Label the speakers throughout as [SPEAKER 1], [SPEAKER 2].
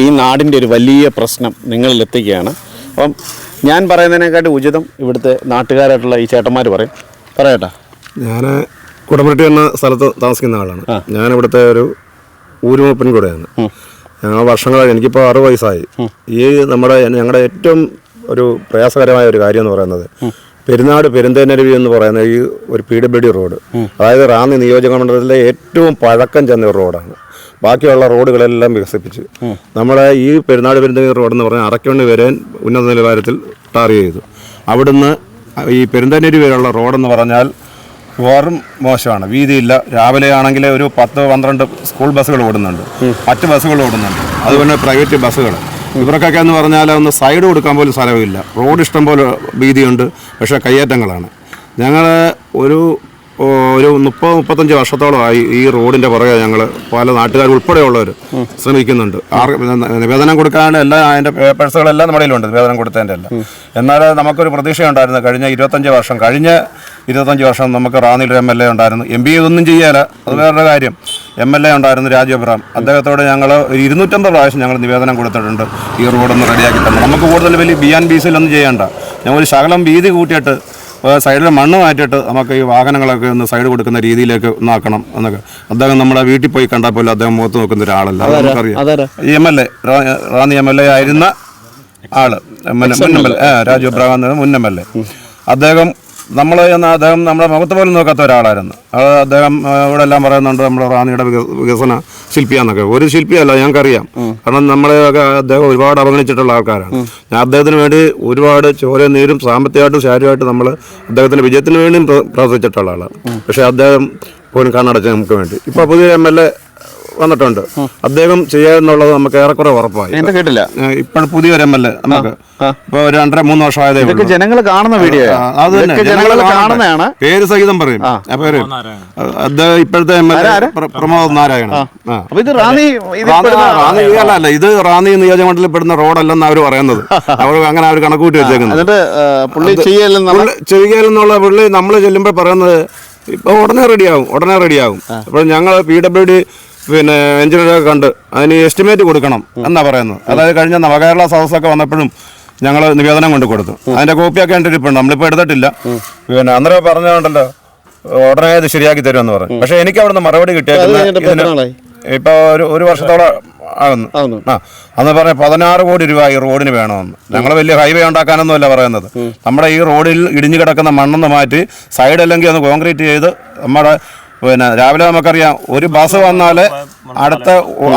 [SPEAKER 1] ഈ നാടിന്റെ ഒരു വലിയ പ്രശ്നം നിങ്ങളിലെത്തിക്കുകയാണ് അപ്പം ഞാൻ പറയുന്നതിനെക്കാട്ടി ഉചിതം ഇവിടുത്തെ നാട്ടുകാരായിട്ടുള്ള ഈ ചേട്ടന്മാർ പറയും. പറയട്ടാ.
[SPEAKER 2] ഞാൻ കുടമ്പട്ടി എന്ന സ്ഥലത്ത് താമസിക്കുന്ന ആളാണ്. ഞാൻ ഇവിടുത്തെ ഒരു ഊരുമപ്പൻ കൂടെയാണ് ഞങ്ങൾ വർഷങ്ങളായി എനിക്കിപ്പോൾ അറുപത് വയസ്സായി. ഈ നമ്മുടെ ഞങ്ങളുടെ ഏറ്റവും ഒരു പ്രയാസകരമായ ഒരു കാര്യം എന്ന് പറയുന്നത് പെരുന്നാട് പെരുന്തേനരുവി എന്ന് പറയുന്ന ഈ ഒരു പി ഡബ്ല്യു ഡി റോഡ്. അതായത് റാന്നി നിയോജക മണ്ഡലത്തിലെ ഏറ്റവും പഴക്കം ചെന്ന ഒരു റോഡാണ്. ബാക്കിയുള്ള റോഡുകളെല്ലാം വികസിപ്പിച്ചു നമ്മുടെ ഈ പെരുന്നാട് റോഡ് എന്ന് പറഞ്ഞാൽ അറക്കണ്ണി വരെ ഉന്നത നിലവാരത്തിൽ ടാർ ചെയ്തു. അവിടുന്ന് ഈ പെരുന്തേനരുവി വരെയുള്ള റോഡെന്ന് പറഞ്ഞാൽ വെറും മോശമാണ്. വീതിയില്ല. രാവിലെ ആണെങ്കിൽ ഒരു പത്ത് പന്ത്രണ്ട് സ്കൂൾ ബസ്സുകൾ ഓടുന്നുണ്ട്. മറ്റ് ബസ്സുകൾ ഓടുന്നുണ്ട്. അതുപോലെ പ്രൈവറ്റ് ബസ്സുകൾ. ഇവർക്കൊക്കെ എന്ന് പറഞ്ഞാൽ ഒന്ന് സൈഡ് കൊടുക്കാൻ പോലും സ്ഥലമില്ല. റോഡ് ഇഷ്ടം പോലെ വീതിയുണ്ട് പക്ഷേ കയ്യേറ്റങ്ങളാണ്. ഞങ്ങൾ ഒരു ഒരു മുപ്പത് മുപ്പത്തഞ്ച് വർഷത്തോളമായി ഈ റോഡിന്റെ പുറകെ ഞങ്ങൾ പല നാട്ടുകാർ ഉൾപ്പെടെയുള്ളവർ ശ്രമിക്കുന്നുണ്ട്. നിവേദനം കൊടുക്കാണ്ട് എല്ലാ അതിന്റെ പേപ്പേഴ്സുകളെല്ലാം നമ്മുടെ കയ്യിലുണ്ട് നിവേദനം കൊടുത്തതിന്റെ എല്ലാം എന്നാൽ നമുക്കൊരു പ്രതീക്ഷയുണ്ടായിരുന്നു കഴിഞ്ഞ ഇരുപത്തഞ്ച് വർഷം കഴിഞ്ഞ ഇരുപത്തഞ്ച് വർഷം നമുക്ക് റാന്നിൽ എം എൽ എ ഉണ്ടായിരുന്നു. എം പി ഇതൊന്നും ചെയ്യാല അത് വേറൊരു കാര്യം. എം എൽ എ ഉണ്ടായിരുന്നു രാജു അബ്രഹാം. അദ്ദേഹത്തോട് ഞങ്ങൾ ഒരു ഇരുന്നൂറ്റമ്പത് പ്രാവശ്യം ഞങ്ങൾ നിവേദനം കൊടുത്തിട്ടുണ്ട് ഈ റോഡൊന്ന് റെഡിയാക്കി തന്നെ. നമുക്ക് കൂടുതൽ വലിയ ബി ആൻഡ് ബി സിയിലൊന്നും ചെയ്യേണ്ട. ഞങ്ങൾ ഒരു ശകലം വീതി കൂട്ടിയിട്ട് സൈഡിൽ മണ്ണ് മാറ്റിയിട്ട് നമുക്ക് ഈ വാഹനങ്ങളൊക്കെ ഒന്ന് സൈഡ് കൊടുക്കുന്ന രീതിയിലേക്ക് ഒന്നാക്കണം എന്നൊക്കെ. അദ്ദേഹം നമ്മുടെ വീട്ടിൽ പോയി കണ്ടാൽ പോലും അദ്ദേഹം മുഖത്ത് നോക്കുന്ന ഒരാളല്ല. നമുക്കറിയാം. M L A Ranni M L A ആയിരുന്ന ആൾ. മുൻ എം എൽ എ രാജു എന്ന മുൻ എം എൽ എ. അദ്ദേഹം നമ്മൾ അദ്ദേഹം നമ്മുടെ മുഖത്ത് പോലും നോക്കാത്ത ഒരാളായിരുന്നു. അത് അദ്ദേഹം ഇവിടെ എല്ലാം പറയുന്നുണ്ട് നമ്മുടെ റാണിയുടെ വികസന ശില്പിയാന്നൊക്കെ. ഒരു ശില്പിയല്ല ഞങ്ങൾക്കറിയാം. കാരണം നമ്മളെ അദ്ദേഹം ഒരുപാട് അവഗണിച്ചിട്ടുള്ള ആൾക്കാരാണ്. ഞാൻ അദ്ദേഹത്തിന് വേണ്ടി ഒരുപാട് ചോര നീരും സാമ്പത്തികമായിട്ടും ശാരീരമായിട്ടും നമ്മൾ അദ്ദേഹത്തിന്റെ വിജയത്തിന് വേണ്ടിയും പ്ര- പ്രവർത്തിച്ചിട്ടുള്ള ആളാണ്. പക്ഷേ അദ്ദേഹം പോലും കണ്ണടച്ച് നമുക്ക് വേണ്ടി. ഇപ്പോൾ പുതിയ എം എൽ എ വന്നിട്ടുണ്ട്. അദ്ദേഹം ചെയ്യാന്നുള്ളത് നമുക്ക് ഏറെക്കുറെ ഉറപ്പായി.
[SPEAKER 1] കേട്ടില്ല.
[SPEAKER 2] ഇപ്പോൾ പുതിയൊരു എം എൽ എ നമുക്ക്. ഇപ്പൊ ഒരു രണ്ടര മൂന്ന് വർഷമായതേ
[SPEAKER 1] ജനങ്ങൾ കാണുന്ന വീഡിയോ
[SPEAKER 2] അത്
[SPEAKER 1] ജനങ്ങൾ കാണുന്നതാണ്.
[SPEAKER 2] പേര് സഹിതം പറയും. ആ. പേര്. അദ്ദേഹം ഇപ്പോഴത്തെ M L A Pramod Narayana ആ.
[SPEAKER 1] അപ്പൊ ഇത് റാന്നി ഇത്
[SPEAKER 2] റാന്നി- അല്ല അല്ല ഇത് റാന്നി നിയോജകമണ്ഡലത്തിൽ പെടുന്ന റോഡല്ലെന്ന് അവർ പറയുന്നത്. അവർ അങ്ങനെ അവർ കണക്കൂട്ടി വെച്ചേക്കുന്നത്. ചെയ്യുകയെന്നുള്ള പുള്ളി നമ്മൾ ചെല്ലുമ്പോൾ പറയുന്നത് ഇപ്പൊ ഉടനെ റെഡിയാവും ഉടനെ റെഡിയാവും. അപ്പോൾ ഞങ്ങൾ പി ഡബ്ല്യു ഡി പിന്നെ എഞ്ചിനീയറൊക്കെ കണ്ട് അതിന് എസ്റ്റിമേറ്റ് കൊടുക്കണം എന്നാ പറയുന്നത്. അതായത് കഴിഞ്ഞ നവകേരള സദസ്സൊക്കെ വന്നപ്പോഴും ഞങ്ങൾ നിവേദനം കൊണ്ട് കൊടുത്തു. അതിന്റെ കോപ്പിയൊക്കെ എന്റെ ഇരിപ്പുണ്ട്. നമ്മളിപ്പോൾ എടുത്തിട്ടില്ല. പിന്നെ അന്നേരം പറഞ്ഞുകൊണ്ടല്ലോ ഉടനെ ഇത് ശരിയാക്കി തരുമെന്ന് പറഞ്ഞു. പക്ഷെ എനിക്ക് അവിടുന്ന് മറുപടി കിട്ടിയ ഇപ്പൊ ഒരു ഒരു വർഷത്തോളം ആകുന്നു
[SPEAKER 1] ആകുന്നു.
[SPEAKER 2] ആ അന്ന് പറഞ്ഞ പതിനാറ് കോടി രൂപ ഈ റോഡിന് വേണമെന്ന്. ഞങ്ങൾ വലിയ ഹൈവേ ഉണ്ടാക്കാനൊന്നുമല്ല പറയുന്നത്. നമ്മുടെ ഈ റോഡിൽ ഇടിഞ്ഞു കിടക്കുന്ന മണ്ണെന്ന് മാറ്റി സൈഡ് അല്ലെങ്കിൽ ഒന്ന് കോൺക്രീറ്റ് ചെയ്ത് നമ്മുടെ പിന്നെ രാവിലെ നമുക്കറിയാം ഒരു ബസ് വന്നാൽ അടുത്ത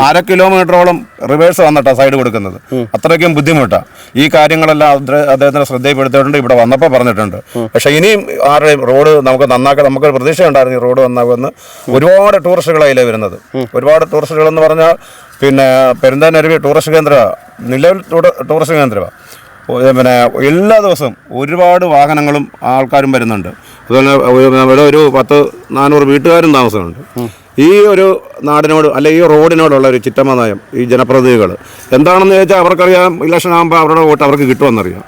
[SPEAKER 2] അര കിലോമീറ്ററോളം റിവേഴ്സ് വന്നിട്ടാ സൈഡ് കൊടുക്കുന്നത്. അത്രയ്ക്കും ബുദ്ധിമുട്ടാണ് ഈ കാര്യങ്ങളെല്ലാം അദ്ദേഹത്തിന്റെ അദ്ദേഹത്തിന് ശ്രദ്ധയിൽപ്പെടുത്തിയിട്ടുണ്ട് ഇവിടെ വന്നപ്പോൾ പറഞ്ഞിട്ടുണ്ട്. പക്ഷേ ഇനിയും ആരുടെയും റോഡ് നമുക്ക് നന്നാക്കാൻ നമുക്ക് പ്രതീക്ഷ ഉണ്ടായിരുന്നു ഈ റോഡ് നന്നാകുമെന്ന് ഒരുപാട് ടൂറിസ്റ്റുകൾ അതിലെ വരുന്നത് ഒരുപാട് ടൂറിസ്റ്റുകൾ എന്ന് പറഞ്ഞാൽ പിന്നെ പെരുന്താനരുവി ടൂറിസ്റ്റ് കേന്ദ്രമാണ് നിലവിൽ ടൂറിസ്റ്റ് കേന്ദ്രമാണ് പിന്നെ എല്ലാ ദിവസവും ഒരുപാട് വാഹനങ്ങളും ആൾക്കാരും വരുന്നുണ്ട്. അതുപോലെ ഒരു- ഇവിടെ ഒരു പത്ത് നാനൂറ് വീട്ടുകാരും താമസമുണ്ട്. ഈ ഒരു നാടിനോട് അല്ലെ ഈ റോഡിനോടുള്ള ഒരു ചിറ്റമ്മ നയം ഈ ജനപ്രതിനിധികൾ എന്താണെന്ന് ചോദിച്ചാൽ അവർക്കറിയാം ഇലക്ഷൻ ആകുമ്പോൾ അവരുടെ വോട്ട് അവർക്ക് കിട്ടുമെന്നറിയാം.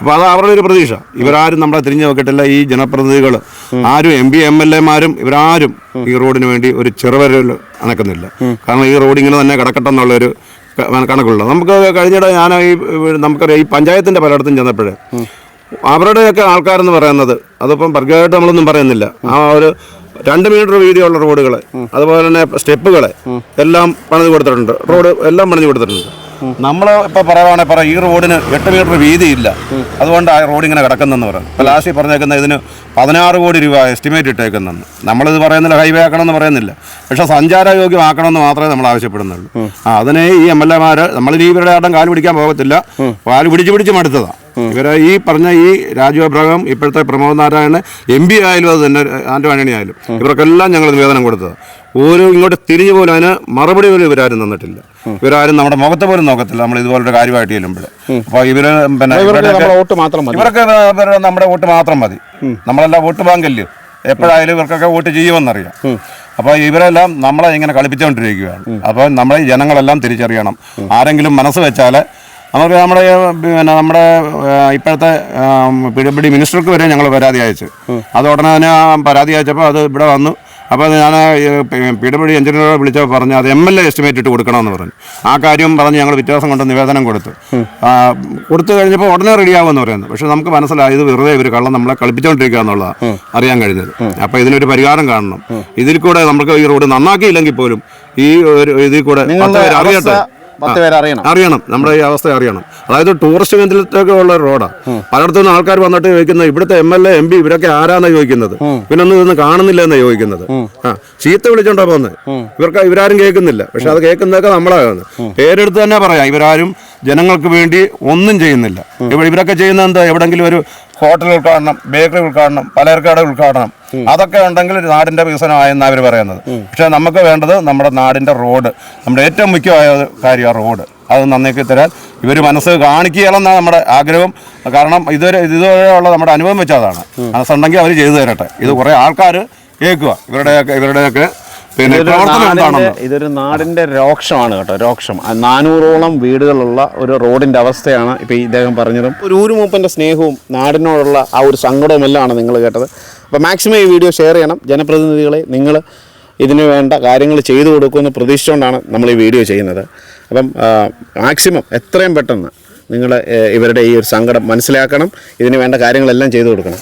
[SPEAKER 2] അപ്പോൾ അത് അവരുടെ ഒരു പ്രതീക്ഷ. ഇവരാരും നമ്മളെ തിരിഞ്ഞു നോക്കിയിട്ടില്ല. ഈ ജനപ്രതിനിധികൾ ആരും എം പി എം എൽ എമാരും ഇവരാരും ഈ റോഡിന് വേണ്ടി ഒരു ചെറുവരൽ അണക്കുന്നില്ല കാരണം ഈ റോഡ് ഇങ്ങനെ തന്നെ കിടക്കട്ടെ എന്നുള്ളൊരു ക- കണക്കുള്ള. നമുക്ക് കഴിഞ്ഞിടെ ഞാൻ ഈ നമുക്കറിയാം ഈ പഞ്ചായത്തിന്റെ പലയിടത്തും ചെന്നപ്പോഴേ അവരുടെയൊക്കെ ആൾക്കാരെന്ന് പറയുന്നത് അതിപ്പം വർഗമായിട്ട് നമ്മളൊന്നും പറയുന്നില്ല. ആ ഒരു രണ്ട് മീറ്റർ വീതിയുള്ള റോഡുകൾ അതുപോലെ തന്നെ സ്റ്റെപ്പുകൾ എല്ലാം പണിത് കൊടുത്തിട്ടുണ്ട്. റോഡ് എല്ലാം പണിത് കൊടുത്തിട്ടുണ്ട്. നമ്മൾ ഇപ്പൊ പറയുവാണെങ്കിൽ പറ ഈ റോഡിന് എട്ട് മീറ്റർ വീതിയില്ല. അതുകൊണ്ട് ആ റോഡ് ഇങ്ങനെ കിടക്കുന്നെന്ന് പറയും ഇപ്പൊ ലാസ്റ്റ് പറഞ്ഞേക്കുന്ന ഇതിന് പതിനാറ് കോടി രൂപ എസ്റ്റിമേറ്റ് ഇട്ടേക്കുന്നെന്ന്. നമ്മളിത് പറയുന്നില്ല ഹൈവേ ആക്കണമെന്ന് പറയുന്നില്ല. പക്ഷെ സഞ്ചാരയോഗ്യമാക്കണമെന്ന് മാത്രമേ നമ്മൾ ആവശ്യപ്പെടുന്നുള്ളൂ. അതിനെ ഈ എം എൽ എമാര് നമ്മൾ ഇവരുടെ ആട്ടം കാൽ പിടിക്കാൻ പോകത്തില്ല. കാൽ പിടിച്ച് പിടിച്ച് മടുത്തതാ. ഇവരെ ഈ പറഞ്ഞ ഈ രാജു അബ്രഹാം ഇപ്പോഴത്തെ പ്രമോദ് നാരായണൻ എം പി ആയാലും അത് തന്നെ ആന്റോ ആയാലും. ഇവർക്കെല്ലാം ഞങ്ങൾ നിവേദനം കൊടുത്തത്. ഒരു ഇങ്ങോട്ട് തിരിഞ്ഞു പോലും അതിന് മറുപടി പോലും ഇവരാരും തന്നിട്ടില്ല. ഇവരാരും നമ്മുടെ മുഖത്ത് പോലും നോക്കത്തില്ല. നമ്മൾ ഇതുപോലൊരു കാര്യമായിട്ട് ചെല്ലുമ്പോൾ അപ്പോൾ ഇവർ പിന്നെ
[SPEAKER 1] ഇവർക്ക് നമ്മുടെ വോട്ട് മാത്രം മതി.
[SPEAKER 2] ഇവർക്ക് നമ്മുടെ വോട്ട് മാത്രം മതി. നമ്മളെല്ലാം വോട്ട് ബാങ്കല്ലേ? എപ്പോഴായാലും ഇവർക്കൊക്കെ വോട്ട് ചെയ്യുമെന്നറിയാം. അപ്പോൾ ഇവരെല്ലാം നമ്മളെ ഇങ്ങനെ കളിപ്പിച്ചുകൊണ്ടിരിക്കുകയാണ് അപ്പോൾ നമ്മളെ ജനങ്ങളെല്ലാം തിരിച്ചറിയണം. ആരെങ്കിലും മനസ്സ് വെച്ചാൽ നമുക്ക് നമ്മുടെ പിന്നെ നമ്മുടെ ഇപ്പോഴത്തെ പി ഡബ്ല്യു ഡി മിനിസ്റ്റർക്ക് വരെ ഞങ്ങൾ പരാതി അയച്ചു. അത് ഉടനെ തന്നെ പരാതി അയച്ചപ്പോൾ അത് ഇവിടെ വന്നു. അപ്പോൾ ഞാൻ പി ഡബ്ല്യു എഞ്ചിനീയറെ വിളിച്ചപ്പോൾ പറഞ്ഞു അത് എം എൽ എ എസ്റ്റിമേറ്റ് ഇട്ട് കൊടുക്കണമെന്ന് പറഞ്ഞു. ആ കാര്യം പറഞ്ഞ് ഞങ്ങൾ വ്യത്യാസം കൊണ്ട് നിവേദനം കൊടുത്തു. കൊടുത്തു കഴിഞ്ഞപ്പോൾ ഉടനെ റെഡിയാവുമെന്ന് പറയുന്നത് പക്ഷെ നമുക്ക് മനസ്സിലായി ഇത് വെറുതെ ഇവർ കള്ളം നമ്മളെ കളിപ്പിച്ചുകൊണ്ടിരിക്കുക എന്നുള്ളതാണ് അറിയാൻ കഴിഞ്ഞത്. അപ്പോൾ ഇതിനൊരു പരിഹാരം കാണണം. ഇതിൽ കൂടെ നമുക്ക് ഈ റോഡ് നന്നാക്കിയില്ലെങ്കിൽ പോലും ഈ ഒരു ഇതിൽ കൂടെ അറിയട്ടെ
[SPEAKER 1] പത്ത് പേര് അറിയണം.
[SPEAKER 2] അറിയണം. നമ്മുടെ ഈ അവസ്ഥ അറിയണം. അതായത് ടൂറിസ്റ്റ് കേന്ദ്രത്തിലൊക്കെ ഉള്ള റോഡാണ് പലയിടത്തു നിന്ന് ആൾക്കാർ വന്നിട്ട് ചോദിക്കുന്നത് ഇവിടുത്തെ M L A M P ഇവരൊക്കെ ആരാന്നാ ചോദിക്കുന്നത്? പിന്നെ ഒന്നും ഇതൊന്നും കാണുന്നില്ല എന്നാ ചോദിക്കുന്നത് ആ. ചീത്ത വിളിച്ചോണ്ടാ പോകുന്നത് ഇവർക്ക് ഇവരാരും കേൾക്കുന്നില്ല. പക്ഷെ അത് കേൾക്കുന്നതൊക്കെ നമ്മളാണ്. പേരെടുത്ത് തന്നെ പറയാം. ഇവരാരും ജനങ്ങൾക്ക് വേണ്ടി ഒന്നും ചെയ്യുന്നില്ല. ഇവരൊക്കെ ചെയ്യുന്നത് എന്താ? എവിടെങ്കിലും ഒരു ഹോട്ടൽ ഉദ്ഘാടനം ബേക്കറി ഉദ്ഘാടനം പലചരക്കട ഉദ്ഘാടനം അതൊക്കെ ഉണ്ടെങ്കിൽ ഒരു നാടിന്റെ വികസനമായെന്നാണ് അവർ പറയുന്നത്. പക്ഷെ നമുക്ക് വേണ്ടത് നമ്മുടെ നാടിന്റെ റോഡ് നമ്മുടെ ഏറ്റവും മുഖ്യമായ കാര്യം ആ റോഡ്. അത് നന്നാക്കി തരാൻ ഇവർ മനസ്സ് കാണിക്കുകയെന്നാണ് നമ്മുടെ ആഗ്രഹം. കാരണം ഇതുവരെ ഇതുവരെയുള്ള നമ്മുടെ അനുഭവം വെച്ചതാണ് മനസ്സുണ്ടെങ്കിൽ അവർ ചെയ്തു തരട്ടെ. ഇത് കുറേ ആൾക്കാർ കേൾക്കുക. ഇവരുടെയൊക്കെ ഇവരുടെയൊക്കെ പിന്നെ
[SPEAKER 1] ഇതൊരു നാടിന്റെ രോക്ഷമാണ് കേട്ടോ രോക്ഷം. നാനൂറോളം വീടുകളുള്ള ഒരു റോഡിന്റെ അവസ്ഥയാണ് ഇപ്പൊ ഇദ്ദേഹം പറഞ്ഞതും. ഒരു ഊരുമൂപ്പന്റെ സ്നേഹവും നാടിനോടുള്ള ആ ഒരു സങ്കടവും എല്ലാമാണ് നിങ്ങൾ കേട്ടത്. അപ്പോൾ മാക്സിമം ഈ വീഡിയോ ഷെയർ ചെയ്യണം. ജനപ്രതിനിധികളെ നിങ്ങൾ ഇതിന് വേണ്ട കാര്യങ്ങൾ ചെയ്തു കൊടുക്കുമെന്ന് പ്രതീക്ഷിച്ചുകൊണ്ടാണ് നമ്മൾ ഈ വീഡിയോ ചെയ്യുന്നത്. അപ്പം മാക്സിമം എത്രയും പെട്ടെന്ന് നിങ്ങൾ ഇവരുടെ ഈ ഒരു സങ്കടം മനസ്സിലാക്കണം. ഇതിന് വേണ്ട കാര്യങ്ങളെല്ലാം ചെയ്തു കൊടുക്കണം.